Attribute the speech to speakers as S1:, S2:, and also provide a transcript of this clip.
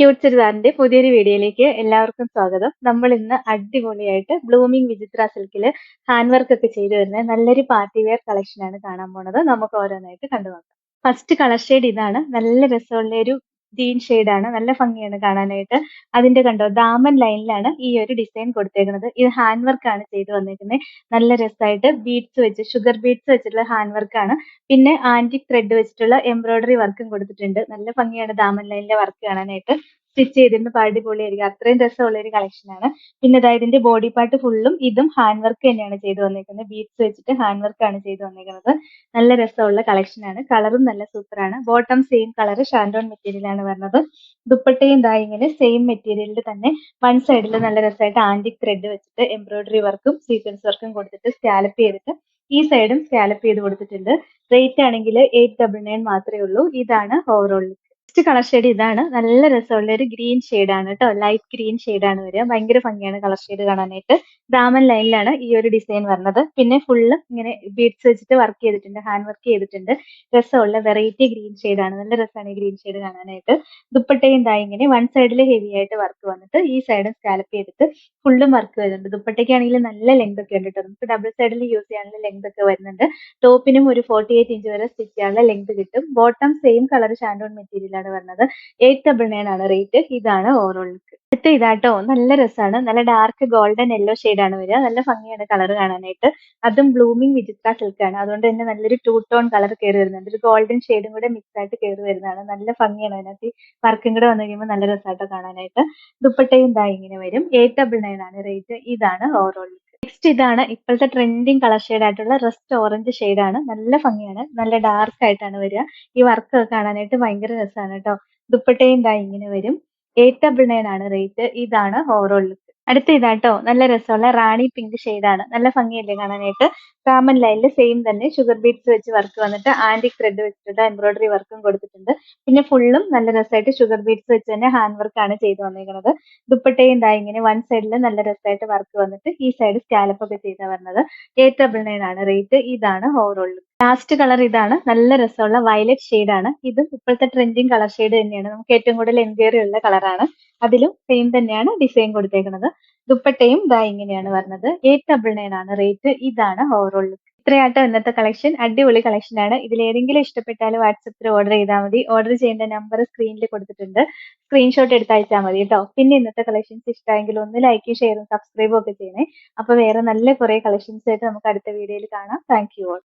S1: Cute ചുരിദാറിന്റെ പുതിയൊരു വീഡിയോയിലേക്ക് എല്ലാവർക്കും സ്വാഗതം. നമ്മൾ ഇന്ന് അടിപൊളിയായിട്ട് ബ്ലൂമിംഗ് വിചിത്ര സിൽക്കിൽ ഹാൻഡ് വർക്ക് ഒക്കെ ചെയ്തു വരുന്ന നല്ലൊരു പാർട്ടി വെയർ കളക്ഷൻ ആണ് കാണാൻ പോണത്. നമുക്ക് ഓരോന്നായിട്ട് കണ്ടു നോക്കാം ഫസ്റ്റ് കളർ ഷെയ്ഡ് ഇതാണ്. നല്ല രസമുള്ള ഒരു ഗ്രീൻ ആണ് നല്ല ഭംഗിയാണ് കാണാനായിട്ട്. അതിന്റെ കണ്ടോ ദാമൻ ലൈനിലാണ് ഈ ഒരു ഡിസൈൻ കൊടുത്തേക്കുന്നത് ഇത് ഹാൻഡ് വർക്ക് ആണ് ചെയ്തു വന്നേക്കുന്നത് നല്ല രസമായിട്ട് ബീഡ്സ് വെച്ച് ഷുഗർ ബീഡ്സ് വെച്ചിട്ടുള്ള ഹാൻഡ് വർക്ക് ആണ്. പിന്നെ ആന്റിക് ത്രെഡ് വെച്ചിട്ടുള്ള എംബ്രോയിഡറി വർക്കും കൊടുത്തിട്ടുണ്ട്. നല്ല ഭംഗിയാണ് ദാമൻ ലൈനിലെ വർക്ക് കാണാനായിട്ട്. സ്റ്റിച്ച് ചെയ്തിട്ട് അടിപൊളിയായിരിക്കും. അത്രയും രസമുള്ള ഒരു കളക്ഷൻ ആണ്. പിന്നെ അതായത് ഇതിന്റെ ബോഡി പാർട്ട് ഫുള്ളും ഇതും ഹാൻഡ് വർക്ക് തന്നെയാണ് ചെയ്തു വന്നേക്കുന്നത്. ബീഡ്സ് വെച്ചിട്ട് ഹാൻഡ് വർക്ക് ആണ് ചെയ്തു വന്നേക്കുന്നത്. നല്ല രസമുള്ള കളക്ഷൻ ആണ്. കളറും നല്ല സൂപ്പർ ആണ്. Bottom same colour shantoon material ആണ് വരുന്നത്. ദുപ്പട്ടയും ദാ ഇങ്ങനെ സെയിം മെറ്റീരിയലിൽ തന്നെ വൺ സൈഡിൽ നല്ല രസമായിട്ട് ആന്റിക് ത്രെഡ് വെച്ചിട്ട് എംബ്രോയിഡറി വർക്കും സീക്വൻസ് വർക്കും കൊടുത്തിട്ട് സ്കാലപ്പ് ചെയ്തിട്ട് ഈ സൈഡും സ്കാലപ്പ് ചെയ്ത് കൊടുത്തിട്ടുണ്ട്. റേറ്റ് ആണെങ്കിൽ എയ്റ്റ് ഡബിൾ നയൻ മാത്രമേ ഉള്ളൂ. ഇതാണ് ഓവറോൾ നെക്സ്റ്റ് കളർ ഷെയ്ഡ് ഇതാണ്. നല്ല രസമുള്ള ഒരു ഗ്രീൻ ആണ് കേട്ടോ ലൈറ്റ് ഗ്രീൻ ആണ് വരിക. ഭയങ്കര ഭംഗിയാണ് കളർ ഷെയ്ഡ് കാണാനായിട്ട്. ദാമൻ ലൈനിലാണ് ഈ ഒരു ഡിസൈൻ വരുന്നത് പിന്നെ ഫുള്ള് ഇങ്ങനെ ബീഡ്സ് വെച്ചിട്ട് വർക്ക് ചെയ്തിട്ടുണ്ട്. ഹാൻഡ് വർക്ക് ചെയ്തിട്ടുണ്ട്. രസമുള്ള വെറൈറ്റി ഗ്രീൻ ആണ്. നല്ല രസമാണ് ഈ ഗ്രീൻ ഷെയ്ഡ് കാണാനായിട്ട്. ദുപ്പട്ടയും ദാ ഇങ്ങനെ വൺ സൈഡിൽ ഹെവി ആയിട്ട് വർക്ക് വന്നിട്ട് ഈ സൈഡും സ്കാലപ്പ് ചെയ്തിട്ട് ഫുള്ളും വർക്ക് വരുന്നുണ്ട്. ദുപ്പട്ടയ്ക്കാണെങ്കിൽ നല്ല ലെങ്ത് ഒക്കെ ഉണ്ട് കേട്ടോ നമുക്ക് ഡബിൾ സൈഡിൽ യൂസ് ചെയ്യാനുള്ള ലെങ്ത് ഒക്കെ വരുന്നുണ്ട്. ടോപ്പിനും ഒരു ഫോർട്ടി എയ്റ്റ് ഇഞ്ച് വരെ സ്റ്റിച്ച് ചെയ്യാനുള്ള ലെങ്ത് കിട്ടും. Bottom same colour shantoon material ആണ് വരുന്നത് എയ്റ്റ് ഡബിൾ നയൻ ആണ് റേറ്റ് ഇതാണ് ഓവറോൾ അടുത്ത ഇതാട്ടോ. നല്ല രസമാണ് നല്ല ഡാർക്ക് ഗോൾഡൻ യെല്ലോ ആണ് വരിക. നല്ല ഭംഗിയാണ് കളർ കാണാനായിട്ട്. അതും ബ്ലൂമിംഗ് വിചിത്ര സിൽക്ക് ആണ്. അതുകൊണ്ട് തന്നെ നല്ലൊരു ടൂ ടോൺ കളർ കയറി വരുന്നുണ്ട്. ഒരു ഗോൾഡൻ ഷെയ്ഡും കൂടെ മിക്സ് ആയിട്ട് കയറി വരുന്നതാണ്. നല്ല ഭംഗിയാണ് അതിനകത്ത്. വർക്കും കൂടെ വന്നു കഴിയുമ്പോൾ നല്ല രസമായിട്ട് കാണാനായിട്ട്. ദുപ്പട്ടയും ഇതാ ഇങ്ങനെ വരും. എയ്റ്റ് ഡബിൾ നയൻ ആണ് റേറ്റ് ഇതാണ് ഓവറോൾ നെക്സ്റ്റ് ഇതാണ് ഇപ്പോഴത്തെ ട്രെൻഡിങ് കളർ ഷെയ്ഡ് ആയിട്ടുള്ള റെസ്റ്റ് ഓറഞ്ച് ഷെയ്ഡ് ആണ്. നല്ല ഭംഗിയാണ്. നല്ല ഡാർക്ക് ആയിട്ടാണ് വരിക. ഈ വർക്ക് കാണാനായിട്ട് ഭയങ്കര രസമാണ് കേട്ടോ. ദുപ്പട്ടയും ഇതാ ഇങ്ങനെ വരും. എയ്റ്റ് ഡബിൾ നയൻ ആണ് റേറ്റ് ഇതാണ് ഓവറോൾ ലുക്ക് അടുത്ത ഇതാട്ടോ നല്ല രസമുള്ള റാണി പിങ്ക് ആണ്. നല്ല ഭംഗിയല്ലേ കാണാനായിട്ട്? കാമൻ ലൈനിൽ സെയിം തന്നെ ഷുഗർ ബീഡ്സ് വെച്ച് വർക്ക് വന്നിട്ട് ആന്റിക് ത്രെഡ് വെച്ചിട്ട് എംബ്രോയിഡറി വർക്കും കൊടുത്തിട്ടുണ്ട്. പിന്നെ ഫുള്ളും നല്ല രസമായിട്ട് ഷുഗർ ബീഡ്സ് വെച്ച് തന്നെ ഹാൻഡ് വർക്ക് ആണ് ചെയ്തു വന്നിരിക്കുന്നത് ദുപ്പട്ടയും ഇതാ ഇങ്ങനെ വൺ സൈഡിൽ നല്ല രസമായിട്ട് വർക്ക് വന്നിട്ട് ഈ സൈഡ് സ്കാലപ്പ് ഒക്കെ ചെയ്താ വരുന്നത് എയ്റ്റ് ഡബിൾ നയൻ ആണ് റേറ്റ് ഇതാണ് ഓവറോൾ ലാസ്റ്റ് കളർ ഇതാണ്. നല്ല രസമുള്ള വയലറ്റ് ഷെയ്ഡ് ആണ്. ഇതും ഇപ്പോഴത്തെ ട്രെൻഡിങ് കളർ ഷെയ്ഡ് തന്നെയാണ്. നമുക്ക് ഏറ്റവും കൂടുതൽ എൻക്വയറി ഉള്ള കളറാണ് അതിലും സെയിം തന്നെയാണ് ഡിസൈൻ കൊടുത്തേക്കുന്നത്. ദുപ്പട്ടയും ദാ ഇങ്ങനെയാണ് വരുന്നത്. എയ്റ്റ് ഡബിൾ നയൻ ആണ്. റേറ്റ് ഇതാണ് ഓവറോൾ ലുക്ക് ഇന്നത്തെ കളക്ഷൻ അടിപൊളി കളക്ഷൻ ആണ്. ഇതിൽ ഏതെങ്കിലും ഇഷ്ടപ്പെട്ടാൽ വാട്സപ്പിൽ ഓർഡർ ചെയ്താൽ മതി. ഓർഡർ ചെയ്യേണ്ട നമ്പർ സ്ക്രീനിൽ കൊടുത്തിട്ടുണ്ട്. സ്ക്രീൻഷോട്ട് എടുത്ത് അയച്ചാൽ മതി കേട്ടോ പിന്നെ ഇന്നത്തെ കളക്ഷൻസ് ഇഷ്ടമായെങ്കിൽ ഒന്ന് ലൈക്കും ഷെയറും സബ്സ്ക്രൈബും ഒക്കെ ചെയ്യണേ. അപ്പൊ വേറെ നല്ല കുറെ കളക്ഷൻസ് ആയിട്ട് നമുക്ക് അടുത്ത വീഡിയോയിൽ കാണാം. Thank you all